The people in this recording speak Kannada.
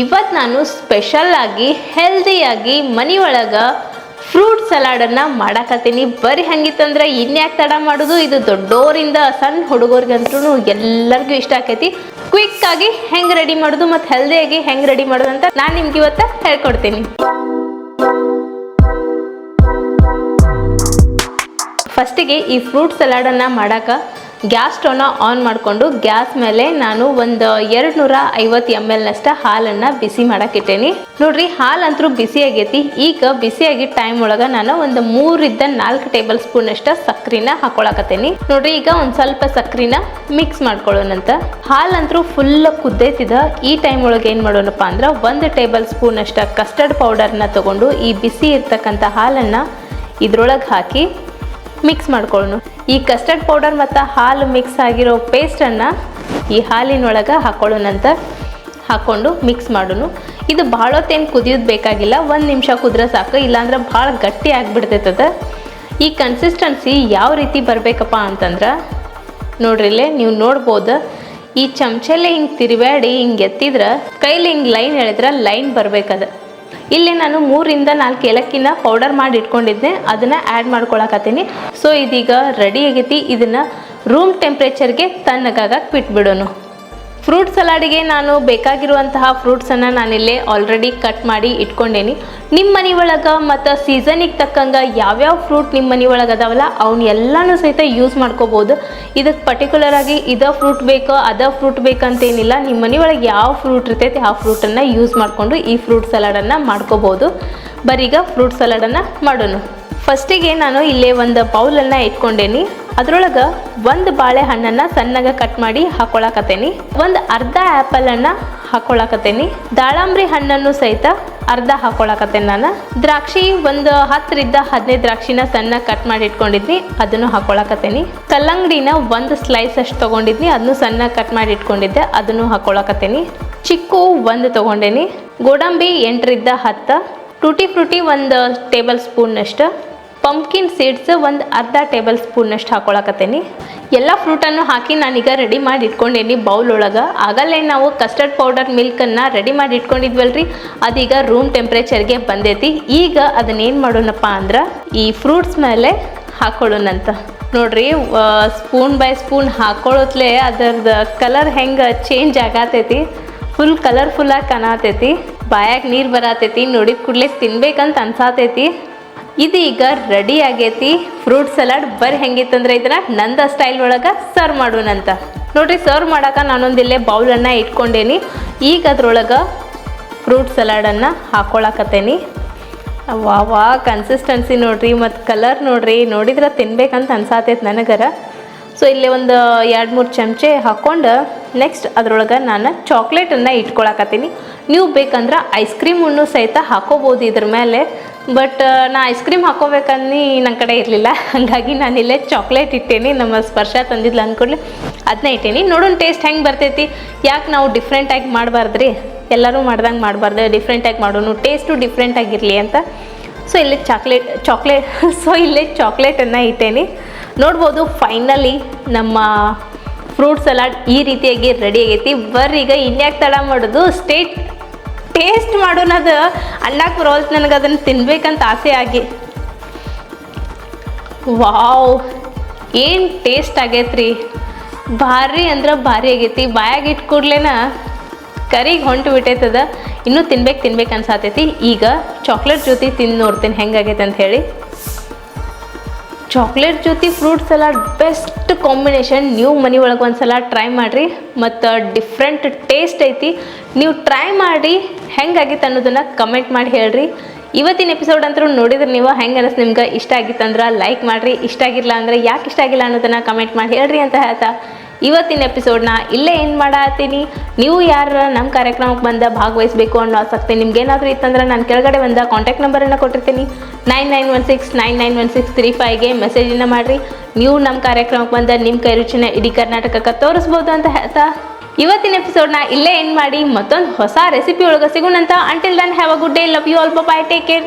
ಇವತ್ತು ನಾನು ಸ್ಪೆಷಲ್ ಆಗಿ ಹೆಲ್ದಿಯಾಗಿ ಮನೆಯೊಳಗೆ ಫ್ರೂಟ್ ಸಲಾಡನ್ನು ಮಾಡಾಕತ್ತೀನಿ. ಬರೀ ಹಂಗಿತ್ತಂದ್ರೆ ಇನ್ಯಾಕೆ ತಡ ಮಾಡೋದು? ಇದು ದೊಡ್ಡೋರಿಂದ ಸಣ್ಣ ಹುಡುಗರಿಗಂತೂ ಎಲ್ಲರಿಗೂ ಇಷ್ಟ ಆಕೈತಿ. ಕ್ವಿಕ್ ಆಗಿ ಹೆಂಗೆ ರೆಡಿ ಮಾಡೋದು ಮತ್ತು ಹೆಲ್ದಿಯಾಗಿ ಹೆಂಗೆ ರೆಡಿ ಮಾಡೋದು ಅಂತ ನಾನು ನಿಮ್ಗೆ ಇವತ್ತು ಹೇಳ್ಕೊಡ್ತೀನಿ. ಫಸ್ಟಿಗೆ ಈ ಫ್ರೂಟ್ ಸಲಾಡನ್ನು ಮಾಡೋಕೆ ಗ್ಯಾಸ್ ಸ್ಟವ್ನ ಆನ್ ಮಾಡಿಕೊಂಡು ಗ್ಯಾಸ್ ಮೇಲೆ ನಾನು ಒಂದು ಎರಡು ನೂರ ಐವತ್ತು ಎಂ ಎಲ್ನಷ್ಟ ಹಾಲನ್ನು ಬಿಸಿ ಮಾಡಕ್ಕಿಟ್ಟೇನಿ ನೋಡ್ರಿ, ಹಾಲಂತರೂ ಬಿಸಿ ಆಗೈತಿ. ಈಗ ಬಿಸಿಯಾಗಿ ಟೈಮ್ ಒಳಗೆ ನಾನು ಒಂದು ಮೂರಿಂದ ನಾಲ್ಕು ಟೇಬಲ್ ಸ್ಪೂನ್ ಅಷ್ಟ ಸಕ್ರಿನ ಹಾಕೊಳಕತ್ತೇನಿ. ನೋಡ್ರಿ, ಈಗ ಒಂದು ಸ್ವಲ್ಪ ಸಕ್ರಿನ ಮಿಕ್ಸ್ ಮಾಡ್ಕೊಳ್ಳೋಣಂತ ಹಾಲಂತರೂ ಫುಲ್ ಕುದ್ದೈತಿದ. ಈ ಟೈಮ್ ಒಳಗೆ ಏನು ಮಾಡೋಣಪ್ಪ ಅಂದ್ರೆ ಒಂದು ಟೇಬಲ್ ಸ್ಪೂನ್ ಅಷ್ಟ ಕಸ್ಟರ್ಡ್ ಪೌಡರ್ನ ತಗೊಂಡು ಈ ಬಿಸಿ ಇರ್ತಕ್ಕಂಥ ಹಾಲನ್ನು ಇದ್ರೊಳಗೆ ಹಾಕಿ ಮಿಕ್ಸ್ ಮಾಡ್ಕೊಳ್ಳೋಣ. ಈ ಕಸ್ಟರ್ಡ್ ಪೌಡರ್ ಮತ್ತು ಹಾಲು ಮಿಕ್ಸ್ ಆಗಿರೋ ಪೇಸ್ಟನ್ನು ಈ ಹಾಲಿನೊಳಗೆ ಹಾಕೊಳ್ಳೋಣಂತ ಹಾಕ್ಕೊಂಡು ಮಿಕ್ಸ್ ಮಾಡೋಣ. ಇದು ಭಾಳ ಹೊತ್ತೇನು ಕುದಿಯೋದು ಬೇಕಾಗಿಲ್ಲ. ಒಂದು ನಿಮಿಷ ಕುದ್ರೆ ಸಾಕು. ಇಲ್ಲಾಂದ್ರೆ ಭಾಳ ಗಟ್ಟಿ ಆಗಿಬಿಡ್ತೈತದ. ಈ ಕನ್ಸಿಸ್ಟೆನ್ಸಿ ಯಾವ ರೀತಿ ಬರಬೇಕಪ್ಪ ಅಂತಂದ್ರೆ ನೋಡ್ರಿಲ್ಲೇ ನೀವು ನೋಡ್ಬೋದು. ಈ ಚಮಚಲ್ಲೇ ಹಿಂಗೆ ತಿರುವಾಡಿ ಹಿಂಗೆ ಎತ್ತಿದ್ರೆ, ಕೈಲಿ ಹಿಂಗೆ ಲೈನ್ ಎಳೆದ್ರೆ ಲೈನ್ ಬರಬೇಕದ. ಇಲ್ಲಿ ನಾನು ಮೂರಿಂದ ನಾಲ್ಕು ಏಲಕ್ಕಿನ ಪೌಡರ್ ಮಾಡಿ ಇಟ್ಕೊಂಡಿದ್ದೆ, ಅದನ್ನು ಆ್ಯಡ್ ಮಾಡ್ಕೊಳಕತ್ತೀನಿ. ಸೊ ಇದೀಗ ರೆಡಿ ಆಗೈತಿ. ಇದನ್ನು ರೂಮ್ ಟೆಂಪ್ರೇಚರ್ಗೆ ತಣ್ಣಗಾಗಕ್ಕೆ ಬಿಟ್ಬಿಡೋನು. ಫ್ರೂಟ್ ಸಲಾಡಿಗೆ ನಾನು ಬೇಕಾಗಿರುವಂತಹ ಫ್ರೂಟ್ಸನ್ನು ನಾನಿಲ್ಲೇ ಆಲ್ರೆಡಿ ಕಟ್ ಮಾಡಿ ಇಟ್ಕೊಂಡೇನಿ. ನಿಮ್ಮ ಮನೆ ಒಳಗೆ ಮತ್ತು ಸೀಸನಿಗೆ ತಕ್ಕಂಗೆ ಯಾವ್ಯಾವ ಫ್ರೂಟ್ ನಿಮ್ಮ ಮನೆ ಒಳಗೆ ಅದಾವಲ್ಲ, ಅವ್ನ ಎಲ್ಲನೂ ಸಹಿತ ಯೂಸ್ ಮಾಡ್ಕೋಬೋದು. ಇದಕ್ಕೆ ಪರ್ಟಿಕ್ಯುಲರ್ ಆಗಿ ಇದ ಫ್ರೂಟ್ ಬೇಕೋ ಅದ ಫ್ರೂಟ್ ಬೇಕಂತೇನಿಲ್ಲ ನಿಮ್ಮ ಮನೆ ಒಳಗೆ ಯಾವ ಫ್ರೂಟ್ ಇರ್ತೈತೆ ಆ ಫ್ರೂಟನ್ನು ಯೂಸ್ ಮಾಡಿಕೊಂಡು ಈ ಫ್ರೂಟ್ ಸಲಾಡನ್ನು ಮಾಡ್ಕೋಬೋದು. ಬರೀಗ ಫ್ರೂಟ್ ಸಲಾಡನ್ನು ಮಾಡೋಣ ಫಸ್ಟಿಗೆ ನಾನು ಇಲ್ಲೇ ಒಂದು ಬೌಲನ್ನು ಇಟ್ಕೊಂಡೇನಿ. ಅದ್ರೊಳಗೆ ಒಂದು ಬಾಳೆಹಣ್ಣನ್ನು ಸಣ್ಣಗೆ ಕಟ್ ಮಾಡಿ ಹಾಕೊಳಕತ್ತೇನಿ. ಒಂದು ಅರ್ಧ ಆ್ಯಪಲನ್ನು ಹಾಕೊಳಕತ್ತೇನಿ. ದಾಳಂಬ್ರಿ ಹಣ್ಣನ್ನು ಸಹಿತ ಅರ್ಧ ಹಾಕೊಳಕತ್ತೇನೆ ನಾನು. ದ್ರಾಕ್ಷಿ ಒಂದು ಹತ್ತರಿಂದ ಹದಿನೈದು ದ್ರಾಕ್ಷಿನ ಸಣ್ಣ ಕಟ್ ಮಾಡಿ ಇಟ್ಕೊಂಡಿದ್ನಿ. ಅದನ್ನು ಹಾಕೊಳಕತ್ತೇನಿ. ಕಲ್ಲಂಗಡಿನ ಒಂದು ಸ್ಲೈಸ್ ಅಷ್ಟು ತೊಗೊಂಡಿದ್ನಿ. ಅದನ್ನು ಸಣ್ಣ ಕಟ್ ಮಾಡಿ ಇಟ್ಕೊಂಡಿದ್ದೆ. ಅದನ್ನು ಹಾಕೊಳಕತ್ತೇನಿ. ಚಿಕ್ಕು ಒಂದು ತೊಗೊಂಡೇನಿ. ಗೋಡಂಬಿ ಎಂಟರಿಂದ ಹತ್ತು. ಟೂಟಿ ಫ್ರೂಟಿ ಒಂದು ಟೇಬಲ್ ಸ್ಪೂನ್ನಷ್ಟು ಪಂಪ್ಕಿನ್ ಸೀಡ್ಸ್ ಒಂದು ಅರ್ಧ ಟೇಬಲ್ ಸ್ಪೂನಷ್ಟು ಹಾಕೊಳಕತ್ತೇನಿ. ಎಲ್ಲ ಫ್ರೂಟನ್ನು ಹಾಕಿ ನಾನೀಗ ರೆಡಿ ಮಾಡಿ ಇಟ್ಕೊಂಡೇನಿ ಬೌಲ್ ಒಳಗೆ ಆಗಲೇ ನಾವು ಕಸ್ಟರ್ಡ್ ಪೌಡರ್ ಮಿಲ್ಕನ್ನು ರೆಡಿ ಮಾಡಿ ಇಟ್ಕೊಂಡಿದ್ವಲ್ರಿ? ಅದೀಗ ರೂಮ್ ಟೆಂಪ್ರೇಚರ್ಗೆ ಬಂದೈತಿ. ಈಗ ಅದನ್ನೇನು ಮಾಡೋಣಪ್ಪ ಅಂದ್ರೆ ಈ ಫ್ರೂಟ್ಸ್ ಮೇಲೆ ಹಾಕೊಳ್ಳೋಣಂತ. ನೋಡ್ರಿ ಸ್ಪೂನ್ ಬೈ ಸ್ಪೂನ್ ಹಾಕೊಳ್ಳೋತ್ಲೆ ಅದರದ್ದು ಕಲರ್ ಹೆಂಗೆ ಚೇಂಜ್ ಆಗತೈತಿ. ಫುಲ್ ಕಲರ್ಫುಲ್ಲಾಗಿ ಕಾಣತೈತಿ. ಬಾಯಾಗ ನೀರು ಬರತೈತಿ. ನೋಡಿದ ಕೂಡಲೇ ತಿನ್ಬೇಕಂತ ಅನ್ಸಾತೈತಿ. ಇದು ಈಗ ರೆಡಿ ಆಗೈತಿ. ಫ್ರೂಟ್ ಸಲಾಡ್ ಬರೀ ಹೆಂಗಿತ್ತಂದ್ರೆ ಇದನ್ನ ನಂದ ಸ್ಟೈಲ್ ಒಳಗೆ ಸರ್ವ್ ಮಾಡೋಣಂತ ನೋಡ್ರಿ ಸರ್ವ್ ಮಾಡೋಕೆ ನಾನೊಂದಿಲ್ಲೇ ಬೌಲನ್ನು ಇಟ್ಕೊಂಡೇನಿ. ಈಗ ಅದ್ರೊಳಗೆ ಫ್ರೂಟ್ ಸಲಾಡನ್ನು ಹಾಕೊಳಕತ್ತೇನಿ. ವಾ ವಾ ಕನ್ಸಿಸ್ಟೆನ್ಸಿ ನೋಡ್ರಿ ಮತ್ತು ಕಲರ್ ನೋಡ್ರಿ. ನೋಡಿದ್ರೆ ತಿನ್ಬೇಕಂತ ಅನ್ಸಾತೈತೆ ನನಗರ. ಸೊ ಇಲ್ಲಿ ಒಂದು ಎರಡು ಮೂರು ಚಮಚೆ ಹಾಕ್ಕೊಂಡು ನೆಕ್ಸ್ಟ್ ಅದರೊಳಗೆ ನಾನು ಚಾಕ್ಲೇಟನ್ನು ಇಟ್ಕೊಳಕತ್ತೀನಿ. ನೀವು ಬೇಕಂದ್ರೆ ಐಸ್ ಕ್ರೀಮನ್ನು ಸಹಿತ ಹಾಕೋಬೋದು ಇದ್ರ ಮೇಲೆ. ಬಟ್ ನಾ ಐಸ್ ಕ್ರೀಮ್ ಹಾಕೋಬೇಕನ್ನಿ ನನ್ನ ಕಡೆ ಇರಲಿಲ್ಲ. ಹಾಗಾಗಿ ನಾನು ಇಲ್ಲೇ ಚಾಕ್ಲೇಟ್ ಇಟ್ಟೇನಿ. ನಮ್ಮ ಸ್ಪರ್ಶ ತಂದಿದ್ಲು ಅಂದ್ಕೊಳ್ಳಿ ಅದನ್ನ ಇಟ್ಟೇನಿ. ನೋಡೋಣ ಟೇಸ್ಟ್ ಹೆಂಗೆ ಬರ್ತೈತಿ? ಯಾಕೆ ನಾವು ಡಿಫ್ರೆಂಟಾಗಿ ಮಾಡಬಾರ್ದ್ರಿ? ಎಲ್ಲರೂ ಮಾಡ್ದಂಗೆ ಮಾಡಬಾರ್ದು. ಡಿಫ್ರೆಂಟಾಗಿ ಮಾಡೋಣ ಟೇಸ್ಟು ಡಿಫ್ರೆಂಟಾಗಿರಲಿ ಅಂತ. ಸೊ ಇಲ್ಲಿ ಚಾಕ್ಲೇಟ್ ಚಾಕ್ಲೇಟ್ ಸೊ ಇಲ್ಲೇ ಚಾಕ್ಲೇಟನ್ನು ಇಟ್ಟೇನಿ. ನೋಡ್ಬೋದು ಫೈನಲಿ ನಮ್ಮ ಫ್ರೂಟ್ ಸಲಾಡ್ ಈ ರೀತಿಯಾಗಿ ರೆಡಿ ಆಗೈತಿ. ಬರ್ರಿ, ಈಗ ಇನ್ಯಾಕೆ ತಡ ಮಾಡೋದು? ಸ್ಟೇಟ್ ಟೇಸ್ಟ್ ಮಾಡೋಣದು ಅಣ್ಣಕ್ಕೆ ಬರೋಲ್ತು ನನಗೆ ಅದನ್ನು ತಿನ್ಬೇಕಂತ ಆಸೆ ಆಗಿ. ವಾವ್ ಏನು ಟೇಸ್ಟ್ ಆಗೈತ್ರಿ? ಭಾರಿ ಅಂದ್ರೆ ಭಾರಿ ಆಗೈತಿ. ಬಾಯಾಗಿ ಇಟ್ಟು ಕೂಡ್ಲೇನ ಕರಿಗೆ ಹೊಂಟು ಬಿಟ್ಟೈತದ. ಇನ್ನೂ ತಿನ್ಬೇಕು ತಿನ್ಬೇಕು ಅನ್ಸಾತೈತಿ. ಈಗ ಚಾಕ್ಲೇಟ್ ಜೊತೆ ತಿಂದು ನೋಡ್ತೀನಿ ಹೆಂಗಾಗೈತೆ ಅಂತ ಹೇಳಿ. ಚಾಕ್ಲೇಟ್ ಜೊತೆ ಫ್ರೂಟ್ ಸಲಾಡ್ ಬೆಸ್ಟ್ ಕಾಂಬಿನೇಷನ್ ನೀವು ಮನೆ ಒಳಗೆ ಒಂದು ಸಲ ಟ್ರೈ ಮಾಡಿರಿ. ಮತ್ತು ಡಿಫ್ರೆಂಟ್ ಟೇಸ್ಟ್ ಐತಿ. ನೀವು ಟ್ರೈ ಮಾಡಿ ಹೆಂಗಾಗಿತ್ತು ಅನ್ನೋದನ್ನು ಕಮೆಂಟ್ ಮಾಡಿ ಹೇಳ್ರಿ. ಇವತ್ತಿನ ಎಪಿಸೋಡ್ ಅಂತೂ ನೋಡಿದ್ರೆ ನೀವು. ಹೆಂಗೆ ಅನಿಸ್ ನಿಮ್ಗೆ? ಇಷ್ಟ ಆಗಿತ್ತಂದ್ರೆ ಲೈಕ್ ಮಾಡಿರಿ. ಇಷ್ಟ ಆಗಿಲ್ಲ ಅಂದರೆ ಯಾಕೆ ಇಷ್ಟ ಆಗಿಲ್ಲ ಅನ್ನೋದನ್ನು ಕಮೆಂಟ್ ಮಾಡಿ ಹೇಳ್ರಿ ಅಂತ ಹೇಳ್ತಾ. ಇವತ್ತಿನ ಎಪಿಸೋಡ್ನ ಇಲ್ಲೇ ಏನು ಮಾಡತ್ತೀನಿ. ನೀವು ಯಾರ ನಮ್ಮ ಕಾರ್ಯಕ್ರಮಕ್ಕೆ ಬಂದ ಭಾಗವಹಿಸಬೇಕು ಅನ್ನೋ ಆಸಕ್ತಿ ನಿಮ್ಗೇನಾದರೂ ಇತ್ತಂದ್ರೆ ನಾನು ಕೆಳಗಡೆ ಬಂದ ಕಾಂಟ್ಯಾಕ್ಟ್ ನಂಬರನ್ನು ಕೊಟ್ಟಿರ್ತೀನಿ. Nine nine one six nine nine one six three ಫೈವ್ಗೆ ಮೆಸೇಜನ್ನು ಮಾಡಿರಿ. ನೀವು ನಮ್ಮ ಕಾರ್ಯಕ್ರಮಕ್ಕೆ ಬಂದ ನಿಮ್ಮ ಕೈ ರುಚಿನ ಇಡೀ ಕರ್ನಾಟಕಕ್ಕೆ ತೋರಿಸ್ಬೋದು ಅಂತ ಹೇಳ್ತಾ. ಇವತ್ತಿನ ಎಪಿಸೋಡ್ನ ಇಲ್ಲೇ ಏನು ಮಾಡಿ ಮತ್ತೊಂದು ಹೊಸ ರೆಸಿಪಿ ಒಳಗೆ ಸಿಗೋಣಂತ. Until then have a good day love you all bye take care